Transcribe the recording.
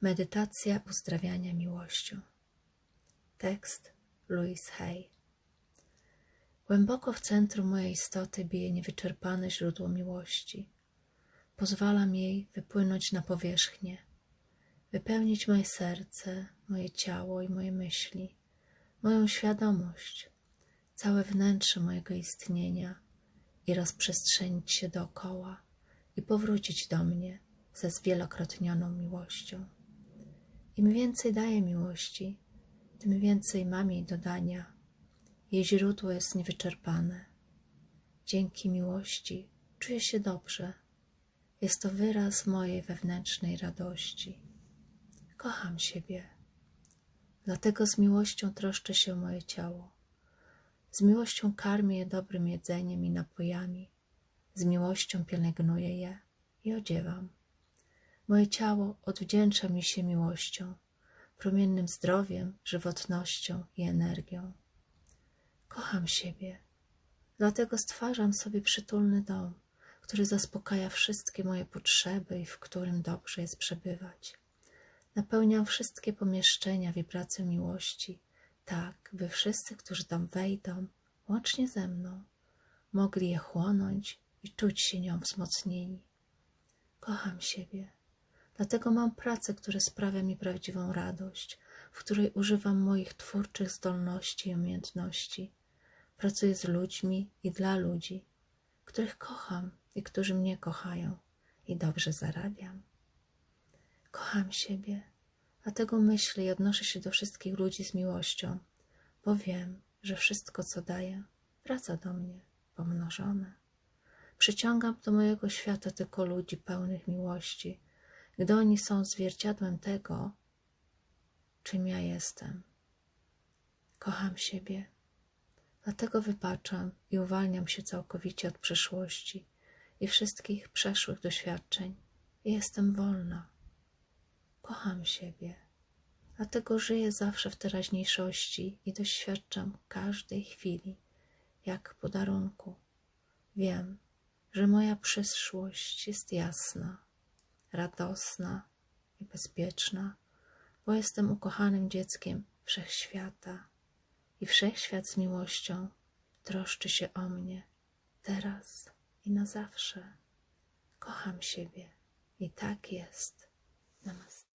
Medytacja uzdrawiania miłością. Tekst Louis Hay. Głęboko w centrum mojej istoty bije niewyczerpane źródło miłości. Pozwalam jej wypłynąć na powierzchnię, wypełnić moje serce, moje ciało i moje myśli, moją świadomość, całe wnętrze mojego istnienia i rozprzestrzenić się dookoła i powrócić do mnie ze zwielokrotnioną miłością. Im więcej daję miłości, tym więcej mam jej do dania. Jej źródło jest niewyczerpane. Dzięki miłości czuję się dobrze. Jest to wyraz mojej wewnętrznej radości. Kocham siebie. Dlatego z miłością troszczę się o moje ciało. Z miłością karmię je dobrym jedzeniem i napojami. Z miłością pielęgnuję je i odziewam. Moje ciało odwdzięcza mi się miłością, promiennym zdrowiem, żywotnością i energią. Kocham siebie, dlatego stwarzam sobie przytulny dom, który zaspokaja wszystkie moje potrzeby i w którym dobrze jest przebywać. Napełniam wszystkie pomieszczenia wibracją miłości, tak by wszyscy, którzy tam wejdą, łącznie ze mną, mogli je chłonąć i czuć się nią wzmocnieni. Kocham siebie. Dlatego mam pracę, która sprawia mi prawdziwą radość, w której używam moich twórczych zdolności i umiejętności. Pracuję z ludźmi i dla ludzi, których kocham i którzy mnie kochają i dobrze zarabiam. Kocham siebie, dlatego myślę i odnoszę się do wszystkich ludzi z miłością, bo wiem, że wszystko, co daję, wraca do mnie pomnożone. Przyciągam do mojego świata tylko ludzi pełnych miłości, gdy oni są zwierciadłem tego, czym ja jestem. Kocham siebie, dlatego wybaczam i uwalniam się całkowicie od przeszłości i wszystkich przeszłych doświadczeń i jestem wolna. Kocham siebie, dlatego żyję zawsze w teraźniejszości i doświadczam każdej chwili jak podarunku. Wiem, że moja przyszłość jest jasna radosna i bezpieczna, bo jestem ukochanym dzieckiem wszechświata i wszechświat z miłością troszczy się o mnie teraz i na zawsze. Kocham siebie i tak jest. Namaste.